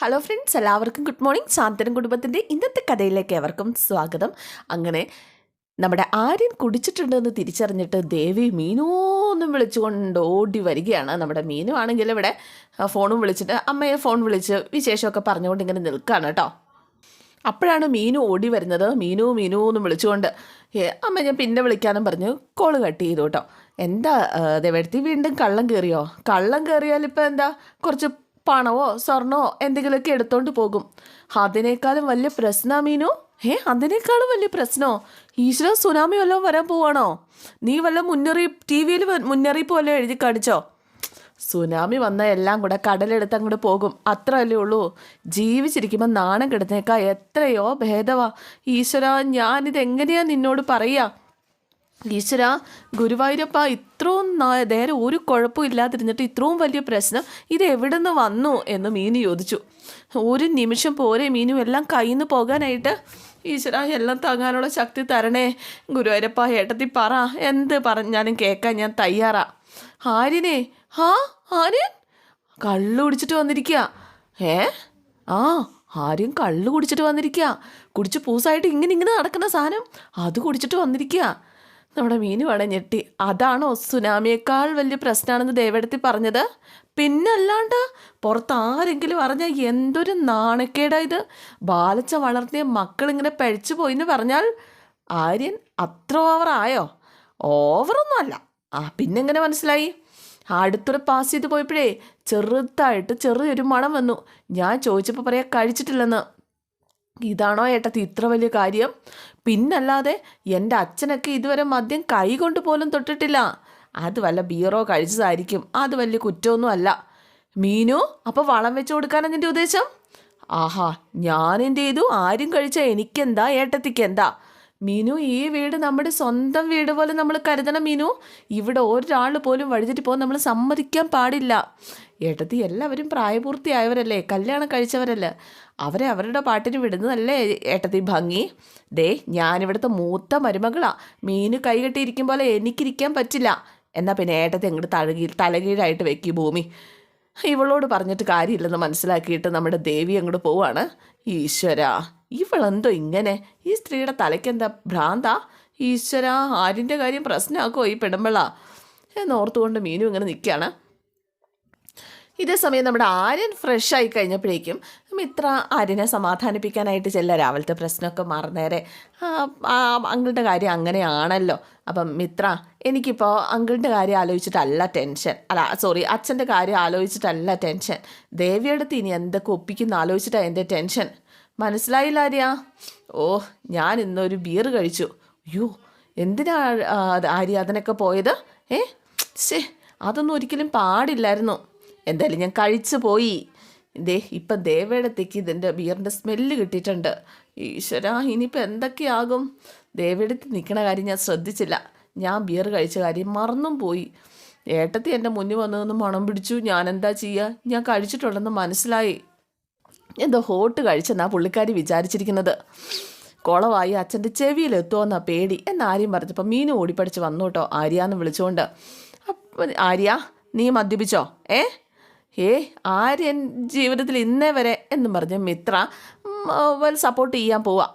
Hello friends എല്ലാവർക്കും good morning ശാന്തനും കുടുംബത്തിന്റെ ഇന്നത്തെ കഥയിലേക്ക് എവർക്കും സ്വാഗതം. അങ്ങനെ നമ്മുടെ ആര്യൻ കുടിച്ചിട്ടുണ്ടെന്ന് തിരിച്ചറിഞ്ഞിട്ട് ദേവി മീനൂന്നും വിളിച്ചുകൊണ്ട് ഓടി വരികയാണ്. നമ്മുടെ മീനു ആണെങ്കിൽ ഇവിടെ ഫോണും വിളിച്ചിട്ട് അമ്മയെ ഫോൺ വിളിച്ച് വിശേഷമൊക്കെ പറഞ്ഞുകൊണ്ട് ഇങ്ങനെ നിൽക്കുകയാണ് കേട്ടോ. അപ്പോഴാണ് മീനു ഓടി വരുന്നത്. മീനു മീനു എന്നും വിളിച്ചുകൊണ്ട് അമ്മ ഞാൻ പിന്നെ വിളിക്കാനും പറഞ്ഞു. കോൾ കട്ട് ചെയ്തു കേട്ടോ. എന്താ ദേവടുത്തി വീണ്ടും കള്ളം കയറിയോ? കള്ളം കയറിയാൽ ഇപ്പോൾ എന്താ? കുറച്ച് പണമോ സ്വർണമോ എന്തെങ്കിലുമൊക്കെ എടുത്തോണ്ട് പോകും. അതിനേക്കാളും വലിയ പ്രശ്ന മീനു? ഏ അതിനേക്കാളും വലിയ പ്രശ്നമോ ഈശ്വര സുനാമി വല്ലതും വരാൻ പോവാണോ? നീ വല്ല മുന്നറിയിപ്പ് ടി വിയിൽ മുന്നറിയിപ്പ് വല്ലതും എഴുതി കാണിച്ചോ? സുനാമി വന്ന എല്ലാം കൂടെ കടലെടുത്ത് അങ്ങോട്ട് പോകും. അത്രയല്ലേ ഉള്ളൂ. ജീവിച്ചിരിക്കുമ്പോൾ നാണം കിടന്നേക്കാ എത്രയോ ഭേദവാ. ഈശ്വര ഞാനിതെങ്ങനെയാ നിന്നോട് പറയാ? ഈശ്വര ഗുരുവായൂരപ്പ ഇത്രയും നേരെ ഒരു കുഴപ്പവും ഇല്ലാതിരുന്നിട്ട് ഇത്രയും വലിയ പ്രശ്നം ഇത് എവിടെ നിന്ന് വന്നു എന്ന് മീനു ചോദിച്ചു. ഒരു നിമിഷം പോരെ മീനു എല്ലാം കയ്യിൽ നിന്ന് പോകാനായിട്ട്? ഈശ്വര എല്ലാം താങ്ങാനുള്ള ശക്തി തരണേ. ഗുരുവായൂരപ്പ ഏട്ടത്തി പറ എന്ത് പറഞ്ഞാലും കേൾക്കാൻ ഞാൻ തയ്യാറാ. ആര്യനെ ഹാ ആര്യൻ? കള്ളു കുടിച്ചിട്ട് വന്നിരിക്കുക ഏ? ആ ആരും കള്ളു കുടിച്ചിട്ട് വന്നിരിക്കുക കുടിച്ച് പൂസായിട്ട് ഇങ്ങനെ ഇങ്ങനെ നടക്കുന്ന സാധനം അത് കുടിച്ചിട്ട് വന്നിരിക്കുക നമ്മുടെ മീനു വേണേ ഞെട്ടി. അതാണോ സുനാമിയേക്കാൾ വലിയ പ്രശ്നമാണെന്ന് ദേവടത്തി പറഞ്ഞത്? പിന്നല്ലാണ്ട് പുറത്ത് ആരെങ്കിലും അറിഞ്ഞാൽ എന്തൊരു നാണക്കേടാ ഇത്? ബാലച്ച വളർത്തിയ മക്കളിങ്ങനെ പഴിച്ചു പോയിന്ന് പറഞ്ഞാൽ ആര്യൻ അത്ര ഓവറായോ ഓവറൊന്നും അല്ല. ആ പിന്നെങ്ങനെ മനസ്സിലായി? അടുത്തൂടെ പാസ് ചെയ്ത് പോയപ്പോഴേ ചെറുതായിട്ട് ചെറിയൊരു മണം വന്നു. ഞാൻ ചോദിച്ചപ്പോൾ പറയാ കഴിച്ചിട്ടില്ലെന്ന്. ഇതാണോ ഏട്ടത്തി ഇത്ര വലിയ കാര്യം? പിന്നല്ലാതെ എന്റെ അച്ഛനൊക്കെ ഇതുവരെ മദ്യം കൈ കൊണ്ട് പോലും തൊട്ടിട്ടില്ല. അത് വല്ല ബീറോ കഴിച്ചതായിരിക്കും. അത് വലിയ കുറ്റമൊന്നും അല്ല. മീനു അപ്പോൾ വളം വെച്ച് കൊടുക്കാനാണ് നിന്റെ ഉദ്ദേശം? ആഹാ ഞാൻ എന്ത് ചെയ്തു? ആരും കഴിച്ച എനിക്കെന്താ? ഏട്ടത്തിക്ക് എന്താ? മീനു ഈ വീട് നമ്മുടെ സ്വന്തം വീട് പോലെ നമ്മൾ കരുതണം മീനു. ഇവിടെ ഒരാൾ പോലും വഴിതിട്ട് പോകാൻ നമ്മൾ സമ്മതിക്കാൻ പാടില്ല. ഏട്ടത്തി എല്ലാവരും പ്രായപൂർത്തിയായവരല്ലേ കല്യാണം കഴിച്ചവരല്ല. അവരെ അവരുടെ പാട്ടിന് വിടുന്നതല്ലേ ഏട്ടത്തി ഭംഗി. ദേ ഞാനിവിടുത്തെ മൂത്ത മരുമകളാ. മീന് കൈകെട്ടിയിരിക്കും പോലെ എനിക്കിരിക്കാൻ പറ്റില്ല. എന്നാൽ പിന്നെ ഏട്ടത്തി അങ്ങോട്ട് തഴകീ തലകീഴായിട്ട് വെക്കി ഭൂമി. ഇവളോട് പറഞ്ഞിട്ട് കാര്യമില്ലെന്ന് മനസ്സിലാക്കിയിട്ട് നമ്മുടെ ദേവി അങ്ങോട്ട് പോവാണ്. ഈശ്വര ഇവളെന്തോ ഇങ്ങനെ? ഈ സ്ത്രീയുടെ തലയ്ക്കെന്താ ഭ്രാന്താ? ഈശ്വര ആരിന്റെ കാര്യം പ്രശ്നമാക്കോ ഈ പെടുമ്പള എന്നോർത്തുകൊണ്ട് മീനു ഇങ്ങനെ നിൽക്കുകയാണ് ഇതേ സമയം നമ്മുടെ ആര്യൻ ഫ്രഷ് ആയി കഴിഞ്ഞപ്പോഴേക്കും മിത്ര ആര്യനെ സമാധാനിപ്പിക്കാനായിട്ട് ചെല്ല രാവിലത്തെ പ്രശ്നമൊക്കെ മറന്നേരെ. ആ, അങ്കിളുടെ കാര്യം അങ്ങനെയാണല്ലോ. അപ്പം മിത്ര എനിക്കിപ്പോൾ അങ്കിളിന്റെ കാര്യം ആലോചിച്ചിട്ടല്ല ടെൻഷൻ അല്ല സോറി അച്ഛന്റെ കാര്യം ആലോചിച്ചിട്ടല്ല ടെൻഷൻ ദേവിയടുത്ത് ഇനി എന്തൊക്കെ ഒപ്പിക്കുന്ന ആലോചിച്ചിട്ടാണ് എന്റെ ടെൻഷൻ മനസ്സിലായില്ല ആര്യ? ഓ ഞാൻ ഇന്നൊരു ബിയർ കഴിച്ചു. അയ്യോ എന്തിനാ ആര്യ അതിനൊക്കെ പോയത്? ഏ? ശേ അതൊന്നും ഒരിക്കലും പാടില്ലായിരുന്നു. എന്തായാലും ഞാൻ കഴിച്ചു പോയി. ദേ ഇപ്പം ദേവയിടത്തേക്ക് ഇതിന്റെ ബിയറിന്റെ സ്മെല്ല് കിട്ടിയിട്ടുണ്ട്. ഈശ്വര ഇനിയിപ്പോൾ എന്തൊക്കെയാകും? ദേവയിടത്ത് നിൽക്കണ കാര്യം ഞാൻ ശ്രദ്ധിച്ചില്ല. ഞാൻ ബിയർ കഴിച്ച കാര്യം മറന്നും പോയി. ഏട്ടത്തി എന്റെ മുന്നിൽ വന്നതെന്ന് മണം പിടിച്ചു. ഞാൻ എന്താ ചെയ്യുക ഞാൻ കഴിച്ചിട്ടുണ്ടെന്ന് മനസ്സിലായി. എന്തോ ഹോട്ട് കഴിച്ചെന്നാ പുള്ളിക്കാരി വിചാരിച്ചിരിക്കുന്നത്. കുളവായി അച്ഛന്റെ ചെവിയിൽ എത്തുമെന്നാ പേടി. എന്നാര്യം പറഞ്ഞപ്പോൾ മീൻ ഓടിപ്പടിച്ച് വന്നു കേട്ടോ ആര്യാന്ന് വിളിച്ചുകൊണ്ട്. അപ്പം ആര്യ നീ മദ്യപിച്ചോ? ഏ? ഏ ആര്യൻ ജീവിതത്തിൽ ഇന്നേ വരെ എന്നും പറഞ്ഞ് മിത്ര സപ്പോർട്ട് ചെയ്യാൻ പോവാ.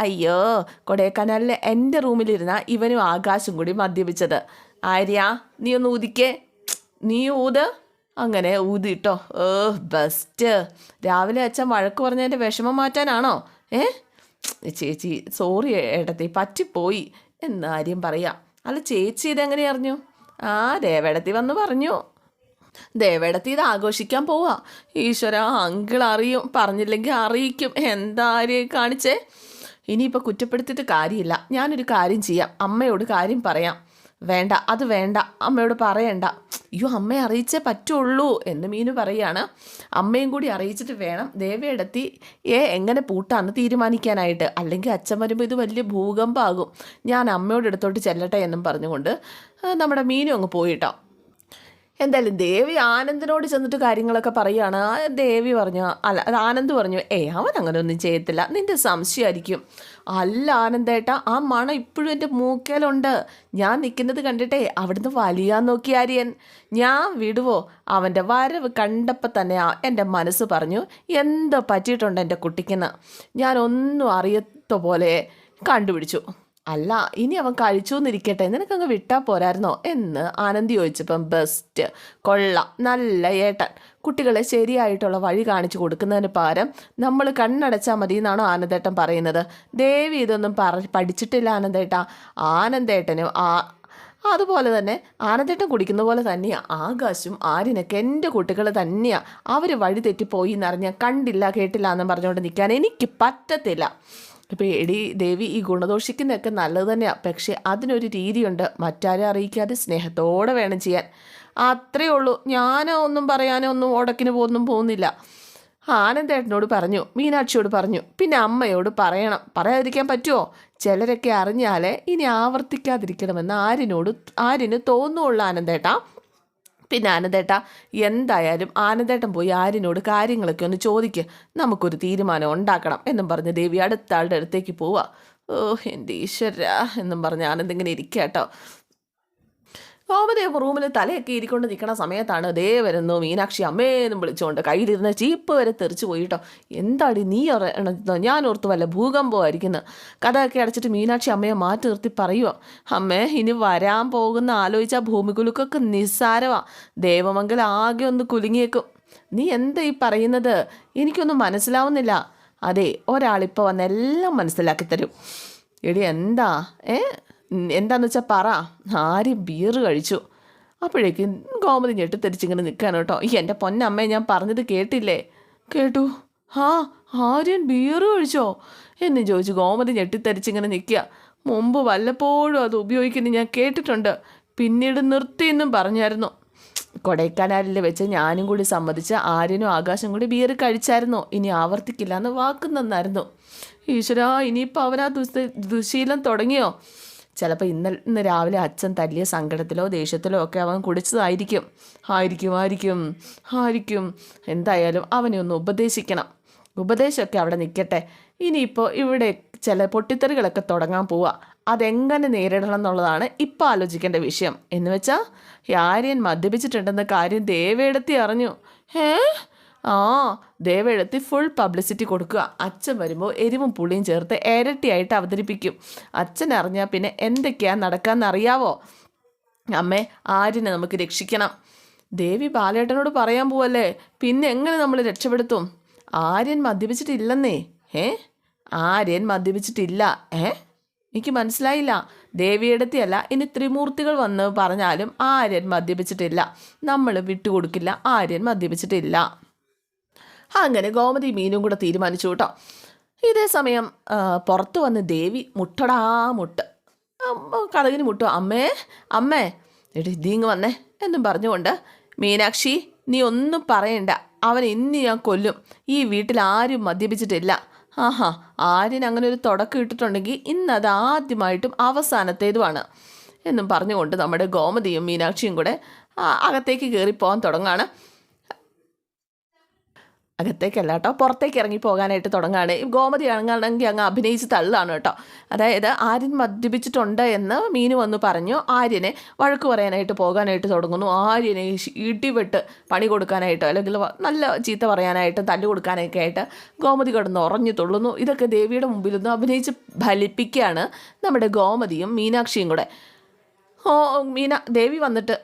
അയ്യോ കൊടൈക്കനാലിലെ എന്റെ റൂമിലിരുന്ന ഇവനും ആകാശും കൂടി മദ്യപിച്ചത്. ആര്യ നീ ഒന്ന് ഊതിക്കേ. നീ ഊത്. അങ്ങനെ ഊതിട്ടോ. ഏ ബെസ്റ്റ് രാവിലെ അച്ഛൻ വഴക്ക് പറഞ്ഞതിന്റെ വിഷമം മാറ്റാനാണോ? ഏ? ചേച്ചി സോറി ഏട്ടത്തി പറ്റിപ്പോയി എന്ന് ആര്യം പറയാം. അല്ല ചേച്ചി ഇതെങ്ങനെ അറിഞ്ഞു? ആ ദേവേടത്തി വന്ന് പറഞ്ഞു. ദേവേടത്തി ഇത് ആഘോഷിക്കാൻ പോവാ. ഈശ്വര അങ്കിൾ അറിയും പറഞ്ഞില്ലെങ്കിൽ അറിയിക്കും. എന്താ കാണിച്ചേ? ഇനിയിപ്പോൾ കുറ്റപ്പെടുത്തിയിട്ട് കാര്യമില്ല. ഞാനൊരു കാര്യം ചെയ്യാം. അമ്മയോട് കാര്യം പറയാം. വേണ്ട അത് വേണ്ട. അമ്മയോട് പറയണ്ട. അയ്യോ അമ്മയെ അറിയിച്ചേ പറ്റുള്ളൂ എന്ന് മീനു പറയാണ്. അമ്മയും കൂടി അറിയിച്ചിട്ട് വേണം ദേവയിടത്തി ഏ എങ്ങനെ പൂട്ടാന്ന് തീരുമാനിക്കാനായിട്ട്. അല്ലെങ്കിൽ അച്ഛൻ വരുമ്പോൾ ഇത് വലിയ ഭൂകമ്പമാകും ഞാൻ അമ്മയോട് എടുത്തോട്ട് ചെല്ലട്ടെ എന്നും പറഞ്ഞുകൊണ്ട് നമ്മുടെ മീനു അങ്ങ് പോയിട്ടോ. എന്തായാലും ദേവി ആനന്ദിനോട് ചെന്നിട്ട് കാര്യങ്ങളൊക്കെ പറയുകയാണ് ദേവി പറഞ്ഞു അല്ല ആനന്ദ് പറഞ്ഞു ഏ അവൻ അങ്ങനെ ഒന്നും ചെയ്യത്തില്ല. നിന്റെ സംശയമായിരിക്കും. അല്ല ആനന്ദേട്ട ആ മണം ഇപ്പോഴും എന്റെ മൂക്കേലുണ്ട്. ഞാൻ നിൽക്കുന്നത് കണ്ടിട്ടേ അവിടുന്ന് വലിയാൻ നോക്കി ആര്യൻ. ഞാൻ വിടുവോ? അവന്റെ വരവ് കണ്ടപ്പോൾ തന്നെ എന്റെ മനസ്സ് പറഞ്ഞു എന്തോ പറ്റിയിട്ടുണ്ട് എന്റെ കുട്ടിക്കെന്ന്. ഞാനൊന്നും അറിയത്ത പോലെ കണ്ടുപിടിച്ചു. അല്ല ഇനി അവൻ കഴിച്ചു എന്നിരിക്കട്ടെ നിനക്കങ്ങ് വിട്ടാൽ പോരായിരുന്നോ? എന്ന് ആനന്ദി ചോദിച്ചപ്പം ബെസ്റ്റ്. കൊള്ള നല്ല ഏട്ടൻ. കുട്ടികളെ ശരിയായിട്ടുള്ള വഴി കാണിച്ചു കൊടുക്കുന്നതിന് പകരം നമ്മൾ കണ്ണടച്ചാൽ മതി എന്നാണോ ആനന്ദേട്ടൻ പറയുന്നത്? ദേവി ഇതൊന്നും പറ പഠിച്ചിട്ടില്ല ആനന്ദേട്ട. ആനന്ദേട്ടനും ആ അതുപോലെ തന്നെ ആനന്ദേട്ടൻ കുടിക്കുന്ന പോലെ തന്നെയാണ് ആകാശും ആര്യനൊക്കെ എന്റെ കുട്ടികൾ തന്നെയാണ് അവർ വഴി തെറ്റിപ്പോയി എന്നറിഞ്ഞാൽ കണ്ടില്ല കേട്ടില്ല എന്ന് പറഞ്ഞുകൊണ്ട് നിൽക്കാൻ എനിക്ക് പറ്റത്തില്ല. ഇപ്പോൾ എടി ദേവി ഈ ഗുണദോഷിക്കുന്നതൊക്കെ നല്ലത് തന്നെയാണ് പക്ഷേ അതിനൊരു രീതിയുണ്ട് മറ്റാരെ അറിയിക്കാതെ സ്നേഹത്തോടെ വേണം ചെയ്യാൻ. അത്രേ ഉള്ളൂ. ഞാനോ ഒന്നും പറയാനോ ഒന്നും ഉടക്കിന് പോകുന്നും പോകുന്നില്ല. ആനന്ദേട്ടനോട് പറഞ്ഞു മീനാക്ഷിയോട് പറഞ്ഞു പിന്നെ അമ്മയോട് പറയണം. പറയാതിരിക്കാൻ പറ്റുമോ ചിലരൊക്കെ അറിഞ്ഞാലേ ഇനി ആവർത്തിക്കാതിരിക്കണമെന്ന് ആരിനോട് ആരിന് തോന്നുള്ളൂ ആനന്ദേട്ടാ. പിന്നെ ആനന്ദേട്ട എന്തായാലും ആനന്ദേട്ടൻ പോയി ആരിനോട് കാര്യങ്ങളൊക്കെ ഒന്ന് ചോദിക്കുക നമുക്കൊരു തീരുമാനം ഉണ്ടാക്കണം എന്നും പറഞ്ഞ് ദേവി അടുത്ത ആളുടെ അടുത്തേക്ക് പോവാ. ഓ എന്റെ ഈശ്വര എന്നും പറഞ്ഞ് ആനന്ദ് ഇങ്ങനെ ഇരിക്കുക കേട്ടോ ഗോമദേവ് റൂമിൽ തലയൊക്കെ ഇരിക്കൊണ്ട് നിൽക്കുന്ന സമയത്താണ് ദേ വരുന്നു മീനാക്ഷി അമ്മേന്നും വിളിച്ചുകൊണ്ട് കയ്യിലിരുന്ന ചീപ്പ് വരെ തെറിച്ചു പോയിട്ടോ. എന്താടി നീ അറിയണോ ഞാൻ ഓർത്ത് വല്ല ഭൂകമ്പമായിരിക്കുന്നു. കഥയൊക്കെ അടച്ചിട്ട് മീനാക്ഷി അമ്മയെ മാറ്റി നിർത്തി പറയുമോ അമ്മേ ഇനി വരാൻ പോകുന്ന ആലോചിച്ച ഭൂമികുലുക്കൊക്കെ നിസ്സാരമാ ദേവമംഗൽ ആകെ ഒന്ന് കുലുങ്ങിയേക്കും. നീ എന്താ ഈ പറയുന്നത്? എനിക്കൊന്നും മനസ്സിലാവുന്നില്ല. അതെ ഒരാളിപ്പോൾ വന്ന് എല്ലാം മനസ്സിലാക്കി തരും. എടി എന്താ? ഏ? എന്താന്ന് വെച്ചാൽ പറ. ആരും ബിയർ കഴിച്ചു. അപ്പോഴേക്കും ഗോമതി ഞെട്ടിത്തെരിച്ചിങ്ങനെ നിൽക്കാണ് കേട്ടോ. ഈ എന്റെ പൊന്നമ്മയെ ഞാൻ പറഞ്ഞത് കേട്ടില്ലേ? കേട്ടു. ആ ആര്യൻ ബിയർ കഴിച്ചോ? എന്ന് ചോദിച്ചു ഗോമതി ഞെട്ടിത്തരിച്ചിങ്ങനെ നിൽക്കുക മുമ്പ് വല്ലപ്പോഴും അത് ഉപയോഗിക്കുന്നത് ഞാൻ കേട്ടിട്ടുണ്ട്. പിന്നീട് നിർത്തിയെന്നും പറഞ്ഞായിരുന്നു. കൊടൈക്കനാലിൽ വെച്ച് ഞാനും കൂടി സമ്മതിച്ച് ആര്യനും ആകാശം കൂടി ബിയർ കഴിച്ചായിരുന്നു. ഇനി ആവർത്തിക്കില്ല എന്ന് വാക്ക് നന്നായിരുന്നു. ഈശ്വരാ ഇനിയിപ്പോൾ അവനാ ദുശീലം തുടങ്ങിയോ? ചിലപ്പോൾ ഇന്ന ഇന്ന് രാവിലെ അച്ഛൻ തല്ലിയ സങ്കടത്തിലോ ദേഷ്യത്തിലോ ഒക്കെ അവൻ കുടിച്ചതായിരിക്കും. ആയിരിക്കും ആയിരിക്കും ആയിരിക്കും. എന്തായാലും അവനെ ഒന്ന് ഉപദേശിക്കണം. ഉപദേശമൊക്കെ അവിടെ നിൽക്കട്ടെ ഇനിയിപ്പോൾ ഇവിടെ ചില പൊട്ടിത്തെറികളൊക്കെ തുടങ്ങാൻ പോവുക അതെങ്ങനെ നേരിടണം എന്നുള്ളതാണ് ഇപ്പോൾ ആലോചിക്കേണ്ട വിഷയം. എന്ന് വെച്ചാൽ ആര്യൻ മദ്യപിച്ചിട്ടുണ്ടെന്ന കാര്യം ദേവേടത്തി അറിഞ്ഞു. ഏ? ആ ദേവെഴുത്തി ഫുൾ പബ്ലിസിറ്റി കൊടുക്കുക. അച്ഛൻ വരുമ്പോൾ എരിവും പുളിയും ചേർത്ത് ഇരട്ടിയായിട്ട് അവതരിപ്പിക്കും. അച്ഛൻ അറിഞ്ഞാൽ പിന്നെ എന്തൊക്കെയാ നടക്കാന്നറിയാവോ? അമ്മേ ആര്യനെ നമുക്ക് രക്ഷിക്കണം. ദേവി ബാലേട്ടനോട് പറയാൻ പോവല്ലേ? പിന്നെ എങ്ങനെ നമ്മൾ രക്ഷപ്പെടുത്തും? ആര്യൻ മദ്യപിച്ചിട്ടില്ലെന്നേ. ഏ ആര്യൻ മദ്യപിച്ചിട്ടില്ല. ഏ എനിക്ക് മനസ്സിലായില്ല. ദേവിയെടുത്തിയല്ല ഇനി ത്രിമൂർത്തികൾ വന്ന് പറഞ്ഞാലും ആര്യൻ മദ്യപിച്ചിട്ടില്ല. നമ്മൾ വിട്ടുകൊടുക്കില്ല ആര്യൻ മദ്യപിച്ചിട്ടില്ല. അങ്ങനെ ഗോമതി മീനും കൂടെ തീരുമാനിച്ചു കേട്ടോ. ഇതേ സമയം പുറത്തു വന്ന് ദേവി മുട്ടടാ മുട്ട്. കഥകിന് മുട്ടോ അമ്മേ അമ്മേ എടി ഇതീങ്ങ് വന്നേ എന്നും പറഞ്ഞുകൊണ്ട് മീനാക്ഷി നീ ഒന്നും പറയണ്ട. അവൻ ഇന്ന് ഞാൻ കൊല്ലും. ഈ വീട്ടിൽ ആരും മദ്യപിച്ചിട്ടില്ല. ആഹാ ആര്യൻ അങ്ങനെ ഒരു തുടക്കം ഇട്ടിട്ടുണ്ടെങ്കിൽ ഇന്ന് അത് ആദ്യമായിട്ടും അവസാനത്തേതുമാണ് എന്നും പറഞ്ഞുകൊണ്ട് നമ്മുടെ ഗോമതിയും മീനാക്ഷിയും കൂടെ അകത്തേക്ക് കയറി പോകാൻ തുടങ്ങാണ് അകത്തേക്കല്ല കേട്ടോ. പുറത്തേക്ക് ഇറങ്ങി പോകാനായിട്ട് തുടങ്ങുകയാണ്. ഗോമതി ആണെങ്കിൽ അങ്ങ് അഭിനയിച്ച് തള്ളാണ് കേട്ടോ. അതായത് ആര്യൻ മദ്യപിച്ചിട്ടുണ്ട് എന്ന് മീനു വന്ന് പറഞ്ഞു. ആര്യനെ വഴക്ക് പറയാനായിട്ട് പോകാനായിട്ട് തുടങ്ങുന്നു. ആര്യനെ ഇടിവെട്ട് പണി കൊടുക്കാനായിട്ടോ അല്ലെങ്കിൽ നല്ല ചീത്ത പറയാനായിട്ട് തല്ലു കൊടുക്കാനൊക്കെ ആയിട്ട് ഗോമതി കിടന്ന് ഉറഞ്ഞു തുള്ളുന്നു. ഇതൊക്കെ ദേവിയുടെ മുമ്പിൽ നിന്ന് അഭിനയിച്ച് ഫലിപ്പിക്കുകയാണ് നമ്മുടെ ഗോമതിയും മീനാക്ഷിയും കൂടെ. ഓ മീന ദേവി വന്നിട്ട്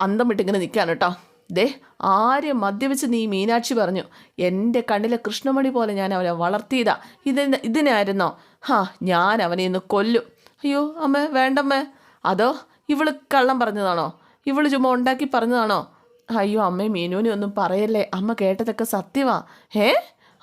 അന്തം വിട്ടിങ്ങനെ നിൽക്കുകയാണ് കേട്ടോ. ദേ ആരെ മദ്യപിച്ച് നീ മീനാക്ഷി പറഞ്ഞു? എന്റെ കണ്ണിലെ കൃഷ്ണമണി പോലെ ഞാൻ അവനെ വളർത്തിയതാ. ഇതിന് ഇതിനായിരുന്നോ? ഹാ ഞാൻ അവനെ ഇന്ന് കൊല്ലും. അയ്യോ അമ്മ വേണ്ടമ്മേ. അതോ ഇവൾ കള്ളം പറഞ്ഞതാണോ? ഇവൾ ചുമ്മാ ഉണ്ടാക്കി പറഞ്ഞതാണോ? അയ്യോ അമ്മേ മീനുവിനെ ഒന്നും പറയല്ലേ. അമ്മ കേട്ടതൊക്കെ സത്യമാ. ഏ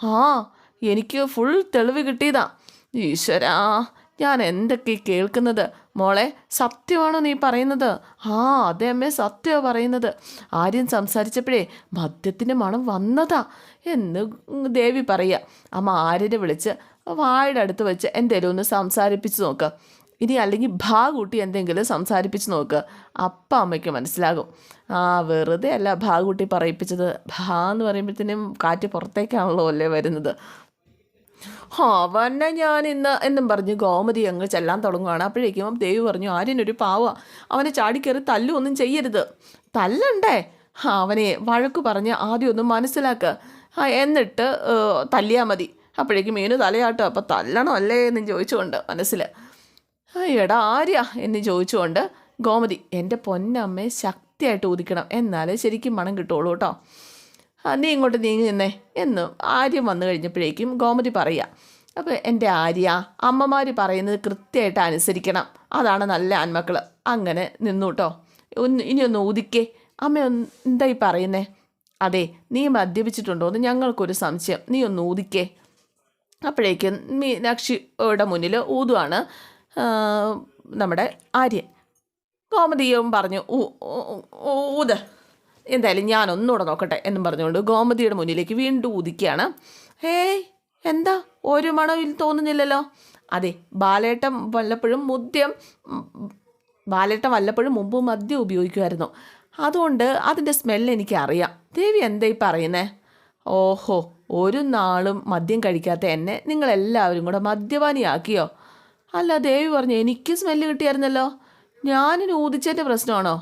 ആ എനിക്ക് ഫുൾ തെളിവ് കിട്ടിയതാ. ഈശ്വരാ ഞാൻ എന്തൊക്കെ കേൾക്കുന്നത്? മോളെ സത്യമാണോ നീ പറയുന്നത്? ആ അതെ അമ്മേ സത്യമാണ് പറയുന്നത്. ആര്യൻ സംസാരിച്ചപ്പോഴേ മദ്യത്തിന്റെ മണം വന്നതാ. എന്ന് ദേവി പറയുക. അമ്മ ആര്യനെ വിളിച്ച് വായുടെ അടുത്ത് വെച്ച് എന്തേലും ഒന്ന് സംസാരിപ്പിച്ച് നോക്ക്. ഇനി അല്ലെങ്കിൽ ഭാ കൂട്ടി എന്തെങ്കിലും സംസാരിപ്പിച്ച് നോക്ക്. അപ്പം അമ്മയ്ക്ക് മനസ്സിലാകും. ആ വെറുതെ അല്ല ഭാ കൂട്ടി പറയിപ്പിച്ചത്. ഭാ എന്ന് പറയുമ്പോഴത്തേനും കാറ്റ് പുറത്തേക്കാണല്ലോ അല്ലേ വരുന്നത്. അവനെ ഞാൻ ഇന്ന് എന്നും പറഞ്ഞ് ഗോമതി അങ്ങ് ചെല്ലാൻ തുടങ്ങുകയാണ് അപ്പോഴേക്കും ദേവി പറഞ്ഞു ആര്യനൊരു പാവ. അവനെ ചാടിക്കയറി തല്ലൊന്നും ചെയ്യരുത്. തല്ലണ്ടേ? അവനെ വഴക്ക് പറഞ്ഞ് ആദ്യം ഒന്ന് മനസ്സിലാക്കുക എന്നിട്ട് തല്ലിയാൽ മതി. അപ്പോഴേക്കും മീനു തലയാട്ടോ. അപ്പം തല്ലണം അല്ലേ എന്നും ചോദിച്ചുകൊണ്ട് മനസ്സിൽ എടാ ആര്യ? എന്ന് ചോദിച്ചുകൊണ്ട് ഗോമതി എന്റെ പൊന്നമ്മയെ ശക്തിയായിട്ട് ഊതിക്കണം എന്നാലേ ശരിക്കും മണം കിട്ടുള്ളൂ കേട്ടോ. നീ ഇങ്ങോട്ട് നീങ്ങി നിന്നേ എന്ന് ആര്യം വന്നു കഴിഞ്ഞപ്പോഴേക്കും ഗോമതി പറയുക അപ്പോൾ എന്റെ ആര്യ അമ്മമാർ പറയുന്നത് കൃത്യമായിട്ട് അനുസരിക്കണം അതാണ് നല്ല ആൺമക്കൾ അങ്ങനെ നിന്നു കേട്ടോ ഒന്ന് ഇനി ഒന്ന് ഊതിക്കേ അമ്മ എന്തായി പറയുന്നേ അതെ നീ മദ്യപിച്ചിട്ടുണ്ടോ എന്ന് ഞങ്ങൾക്കൊരു സംശയം നീ ഒന്ന് ഊതിക്കേ അപ്പോഴേക്കും മീനാക്ഷിയുടെ മുന്നിൽ ഊതുവാണ് നമ്മുടെ ആര്യൻ ഗോമതിയും പറഞ്ഞു ഊ- ഊത് എന്തായാലും ഞാൻ ഒന്നുകൂടെ നോക്കട്ടെ എന്നും പറഞ്ഞുകൊണ്ട് ഗോമതിയുടെ മുന്നിലേക്ക് വീണ്ടും ഊതിക്കുകയാണ്. ഏയ് എന്താ? ഒരു മണവിൽ തോന്നുന്നില്ലല്ലോ? അതെ ബാലേട്ടം വല്ലപ്പോഴും മുദ്യം ബാലേട്ടം വല്ലപ്പോഴും മുമ്പ് മദ്യം ഉപയോഗിക്കുമായിരുന്നു. അതുകൊണ്ട് അതിന്റെ സ്മെല്ല് എനിക്ക് അറിയാം ദേവി എന്തായി പറയുന്നേ? ഓഹോ ഒരു നാളും മദ്യം കഴിക്കാത്ത എന്നെ നിങ്ങളെല്ലാവരും കൂടെ മദ്യപാനിയാക്കിയോ? അല്ല ദേവി പറഞ്ഞു എനിക്ക് സ്മെല്ല് കിട്ടിയായിരുന്നല്ലോ? ഞാനിന് ഊതിച്ചതിന്റെ പ്രശ്നമാണോ?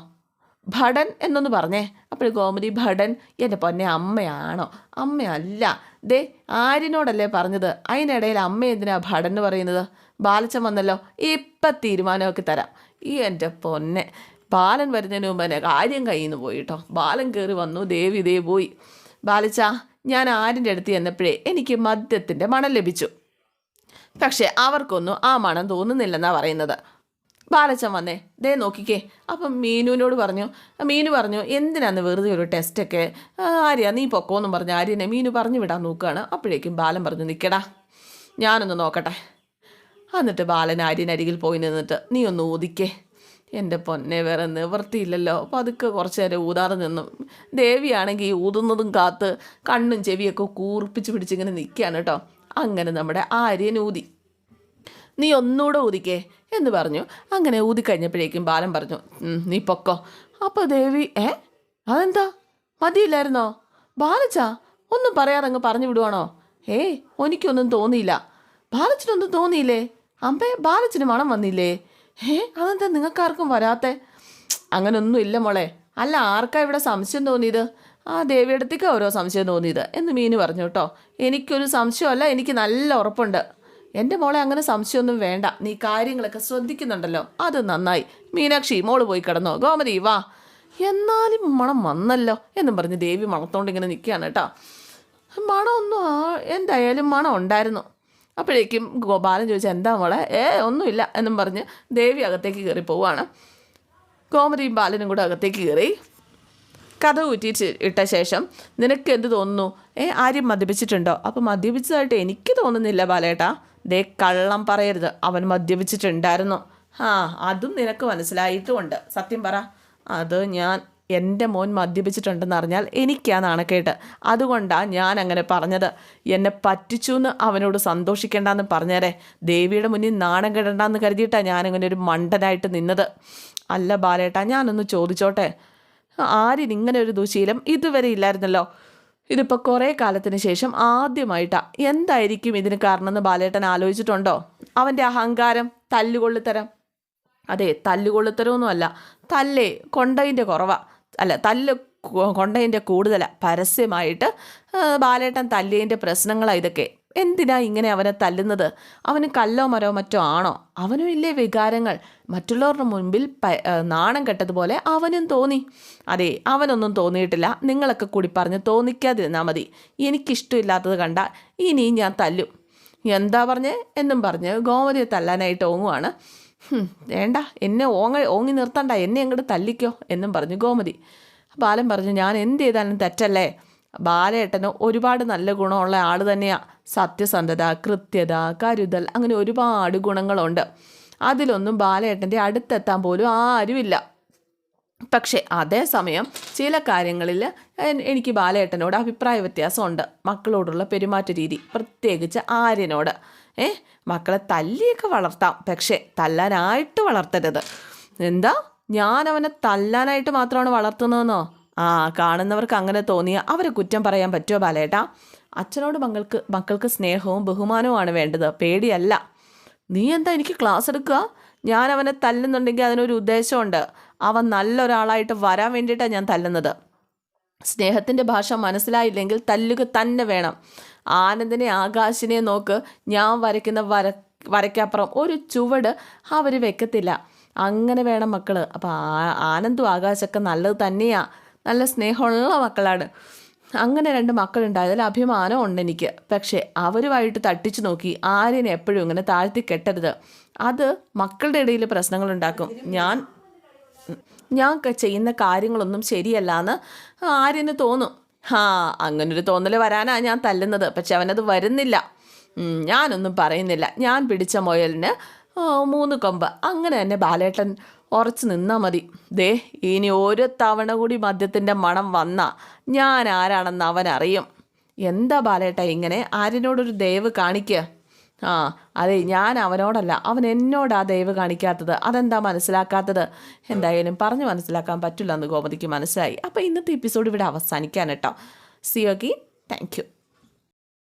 ഭടൻ എന്നൊന്ന് പറഞ്ഞേ. അപ്പോൾ ഗോമതി ഭടൻ എന്റെ പൊന്നെ അമ്മയാണോ? അമ്മയല്ല. ദേ ആരിനോടല്ലേ പറഞ്ഞത്? അതിനിടയിൽ അമ്മ എന്തിനാ ഭടൻ എന്ന് പറയുന്നത്? ബാലച്ചൻ വന്നല്ലോ ഇപ്പം തീരുമാനമൊക്കെ തരാം. ഈ എന്റെ പൊന്നെ ബാലൻ വരുന്നതിന് മുമ്പ് തന്നെ കാര്യം കയ്യിൽ നിന്ന് പോയി കേട്ടോ ബാലൻ കയറി വന്നു ദേവി ദേ പോയി. ബാലച്ച ഞാൻ ആരിന്റെ അടുത്ത് ചെന്നപ്പോഴേ എനിക്ക് മദ്യത്തിന്റെ മണം ലഭിച്ചു. പക്ഷേ അവർക്കൊന്നും ആ മണം തോന്നുന്നില്ലെന്നാണ് പറയുന്നത്. ബാലച്ചൻ വന്നേ. ദേ നോക്കിക്കേ. അപ്പം മീനുവിനോട് പറഞ്ഞു മീനു പറഞ്ഞു എന്തിനാന്ന് വെറുതെ ഒരു ടെസ്റ്റൊക്കെ ആര്യ നീ പൊക്കോന്നും പറഞ്ഞു ആര്യനെ മീനു പറഞ്ഞു വിടാൻ നോക്കുകയാണ് അപ്പോഴേക്കും ബാലൻ പറഞ്ഞു നിൽക്കടാ ഞാനൊന്ന് നോക്കട്ടെ. എന്നിട്ട് ബാലൻ ആര്യനരികിൽ പോയി നിന്നിട്ട് നീ ഒന്ന് ഊതിക്കേ. എന്റെ പൊന്നെ വേറെ നിവൃത്തിയില്ലല്ലോ അപ്പോൾ അതൊക്കെ കുറച്ച് നേരം ഊതാറ് നിന്നു. ദേവിയാണെങ്കിൽ ഊതുന്നതും കാത്ത് കണ്ണും ചെവിയൊക്കെ കൂർപ്പിച്ച് പിടിച്ചിങ്ങനെ നിൽക്കുകയാണ് കേട്ടോ. അങ്ങനെ നമ്മുടെ ആര്യൻ ഊതി. നീ ഒന്നുകൂടെ ഊതിക്കേ എന്ന് പറഞ്ഞു. അങ്ങനെ ഊതിക്കഴിഞ്ഞപ്പോഴേക്കും ബാലൻ പറഞ്ഞു നീ പൊക്കോ. അപ്പോൾ ദേവി ഏ? അതെന്താ? മതിയില്ലായിരുന്നോ? ബാലച്ചാ ഒന്നും പറയാതെ അങ്ങ് പറഞ്ഞു വിടുവാണോ? ഏയ് എനിക്കൊന്നും തോന്നിയില്ല. ബാലച്ചനൊന്നും തോന്നിയില്ലേ? അമ്പേ ബാലച്ചന് മണം വന്നില്ലേ? ഏ അതെന്താ നിങ്ങൾക്കാർക്കും വരാത്തെ? അങ്ങനൊന്നും ഇല്ല മോളെ. അല്ല ആർക്കാ ഇവിടെ സംശയം തോന്നിയത്? ആ ദേവിയടത്തേക്ക് ഓരോ സംശയം തോന്നിയത് എന്ന് മീന് പറഞ്ഞു കേട്ടോ. എനിക്കൊരു സംശയമല്ല എനിക്ക് നല്ല ഉറപ്പുണ്ട്. എന്റെ മോളെ അങ്ങനെ സംശയമൊന്നും വേണ്ട. നീ കാര്യങ്ങളൊക്കെ ശ്രദ്ധിക്കുന്നുണ്ടല്ലോ. അത് നന്നായി. മീനാക്ഷി മോൾ പോയി കിടന്നോ. ഗോമതി വാ. എന്നാലും മണം വന്നല്ലോ എന്നും പറഞ്ഞ് ദേവി മണത്തോണ്ട് ഇങ്ങനെ നിൽക്കുകയാണ് കേട്ടോ. മണമൊന്നും എന്തായാലും മണം ഉണ്ടായിരുന്നു. അപ്പോഴേക്കും ഗോപാലൻ ചോദിച്ചാൽ എന്താ മോളെ? ഏ ഒന്നുമില്ല എന്നും പറഞ്ഞ് ദേവി അകത്തേക്ക് കയറി പോവുകയാണ് ഗോമതിയും ബാലനും കൂടെ അകത്തേക്ക് കയറി. കഥ ഊറ്റിച്ച് ഇട്ട ശേഷം നിനക്ക് എന്ത് തോന്നുന്നു? ഏ ആരും മദ്യപിച്ചിട്ടുണ്ടോ? അപ്പോൾ മദ്യപിച്ചതായിട്ട് എനിക്ക് തോന്നുന്നില്ല ബാലേട്ടാ. ദേ കള്ളം പറയരുത്. അവൻ മദ്യപിച്ചിട്ടുണ്ടായിരുന്നു. ആ അതും നിനക്ക് മനസ്സിലായിട്ടുമുണ്ട്. സത്യം പറ. അത് ഞാൻ എന്റെ മോൻ മദ്യപിച്ചിട്ടുണ്ടെന്ന് അറിഞ്ഞാൽ എനിക്കാ നാണക്കേട്ട്. അതുകൊണ്ടാണ് ഞാൻ അങ്ങനെ പറഞ്ഞത്. എന്നെ പറ്റിച്ചു എന്ന് അവനോട് സന്തോഷിക്കേണ്ടെന്ന് പറഞ്ഞേരെ. ദേവിയുടെ മുന്നിൽ നാണം കെടണ്ടെന്ന് കരുതിയിട്ടാണ് ഞാനങ്ങനെ ഒരു മണ്ടനായിട്ട് നിന്നത്. അല്ല ബാലേട്ടാ ഞാനൊന്ന് ചോദിച്ചോട്ടെ. ആരിനിങ്ങനെ ഒരു ദുശീലം ഇതുവരെ ഇല്ലായിരുന്നല്ലോ. ഇതിപ്പോൾ കുറേ കാലത്തിന് ശേഷം ആദ്യമായിട്ടാ എന്തായിരിക്കും ഇതിന് കാരണമെന്ന് ബാലേട്ടൻ ആലോചിച്ചിട്ടുണ്ടോ? അവന്റെ അഹങ്കാരം തല്ലുകൊള്ളിത്തരം. അതെ തല്ലുകൊള്ളിത്തരമൊന്നുമല്ല തല്ലേ കൊണ്ടതിന്റെ കുറവാ. അല്ല തല്ല് കൊണ്ടതിന്റെ കൂടുതലാണ് പരസ്യമായിട്ട് ബാലേട്ടൻ തല്ലിയതിന്റെ പ്രശ്നങ്ങളാണ് ഇതൊക്കെ. എന്തിനാ ഇങ്ങനെ അവനെ തല്ലുന്നത്? അവന് കല്ലോ മരോ മറ്റോ ആണോ? അവനും ഇല്ലേ വികാരങ്ങൾ? മറ്റുള്ളവരുടെ മുൻപിൽ നാണം കെട്ടതുപോലെ അവനും തോന്നി. അതെ അവനൊന്നും തോന്നിയിട്ടില്ല. നിങ്ങളൊക്കെ കൂടി പറഞ്ഞ് തോന്നിക്കാതിരുന്നാൽ മതി. എനിക്കിഷ്ടമില്ലാത്തത് കണ്ട ഇനിയും ഞാൻ തല്ലും. എന്താ പറഞ്ഞേ? എന്നും പറഞ്ഞ് ഗോമതിയെ തല്ലാനായിട്ട് ഓങ്ങുവാണ്. വേണ്ട. എന്നെ ഓങ്ങ ഓങ്ങി നിർത്തണ്ട. എന്നെ അങ്ങോട്ട് തല്ലിക്കോ എന്നും പറഞ്ഞു ഗോമതി. ബാലൻ പറഞ്ഞു ഞാൻ എന്ത് ചെയ്താലും തെറ്റല്ലേ? ബാലേട്ടന് ഒരുപാട് നല്ല ഗുണമുള്ള ആൾ തന്നെയാണ് സത്യസന്ധത കൃത്യത കരുതൽ അങ്ങനെ ഒരുപാട് ഗുണങ്ങളുണ്ട്. അതിലൊന്നും ബാലേട്ടന്റെ അടുത്തെത്താൻ പോലും ആരുമില്ല. പക്ഷേ അതേസമയം ചില കാര്യങ്ങളിൽ എനിക്ക് ബാലേട്ടനോട് അഭിപ്രായ വ്യത്യാസമുണ്ട്. മക്കളോടുള്ള പെരുമാറ്റ രീതി പ്രത്യേകിച്ച് ആര്യനോട്. ഏ മക്കളെ തല്ലിയൊക്കെ വളർത്താം. പക്ഷേ തല്ലാനായിട്ട് വളർത്തരുത്. എന്താ? ഞാൻ അവനെ തല്ലാനായിട്ട് മാത്രമാണ് വളർത്തുന്നതെന്നോ? ആ കാണുന്നവർക്ക് അങ്ങനെ തോന്നിയ അവരെ കുറ്റം പറയാൻ പറ്റുമോ ബാലേട്ടാ? അച്ഛനോട് മക്കൾക്ക് മക്കൾക്ക് സ്നേഹവും ബഹുമാനവുമാണ് വേണ്ടത്. പേടിയല്ല. നീ എന്താ എനിക്ക് ക്ലാസ് എടുക്കുക? ഞാൻ അവനെ തല്ലുന്നുണ്ടെങ്കിൽ അതിനൊരു ഉദ്ദേശമുണ്ട് അവൻ നല്ലൊരാളായിട്ട് വരാൻ വേണ്ടിയിട്ടാണ് ഞാൻ തല്ലുന്നത്. സ്നേഹത്തിന്റെ ഭാഷ മനസ്സിലായില്ലെങ്കിൽ തല്ലുക തന്നെ വേണം. ആനന്ദിനെ ആകാശിനെ നോക്ക്. ഞാൻ വരയ്ക്കുന്ന വര വരയ്ക്കപ്പുറം ഒരു ചുവട് അവർ വെക്കത്തില്ല. അങ്ങനെ വേണം മക്കൾ അപ്പോൾ ആനന്ദും ആകാശമൊക്കെ നല്ലത് തന്നെയാ. നല്ല സ്നേഹമുള്ള മക്കളാണ്. അങ്ങനെ രണ്ട് മക്കളുണ്ടായതിൽ അഭിമാനം ഉണ്ട് എനിക്ക്. പക്ഷേ അവരുമായിട്ട് തട്ടിച്ചു നോക്കി ആര്യനെ എപ്പോഴും ഇങ്ങനെ താഴ്ത്തി കെട്ടരുത്. അത് മക്കളുടെ ഇടയിൽ പ്രശ്നങ്ങളുണ്ടാക്കും ഞാൻ ഞാൻ ചെയ്യുന്ന കാര്യങ്ങളൊന്നും ശരിയല്ല എന്ന് ആര്യന് തോന്നും. ആ അങ്ങനൊരു തോന്നൽ വരാനാണ് ഞാൻ തല്ലുന്നത്. പക്ഷെ അവനത് വരുന്നില്ല. ഞാനൊന്നും പറയുന്നില്ല. ഞാൻ പിടിച്ച മുയലിന് മൂന്ന് കൊമ്പ്. അങ്ങനെ തന്നെ ബാലേട്ടൻ ഉറച്ചു നിന്നാൽ മതി. ദേ ഇനി ഒരു തവണ കൂടി മദ്യത്തിന്റെ മണം വന്ന ഞാൻ ആരാണെന്ന് അവൻ അറിയും. എന്താ ബാലേട്ട ഇങ്ങനെ? ആര്യനോടൊരു ദയവ് കാണിക്കുക ആ അതെ ഞാൻ അവനോടല്ല. അവൻ എന്നോടാ ദയവ് കാണിക്കാത്തത്? അതെന്താ മനസ്സിലാക്കാത്തത്? എന്തായാലും പറഞ്ഞു മനസ്സിലാക്കാൻ പറ്റില്ല എന്ന് ഗോമതിക്ക് മനസ്സിലായി. അപ്പോൾ ഇന്നത്തെ എപ്പിസോഡ് ഇവിടെ അവസാനിക്കാൻ കേട്ടോ സി ഓക്കെ താങ്ക് യു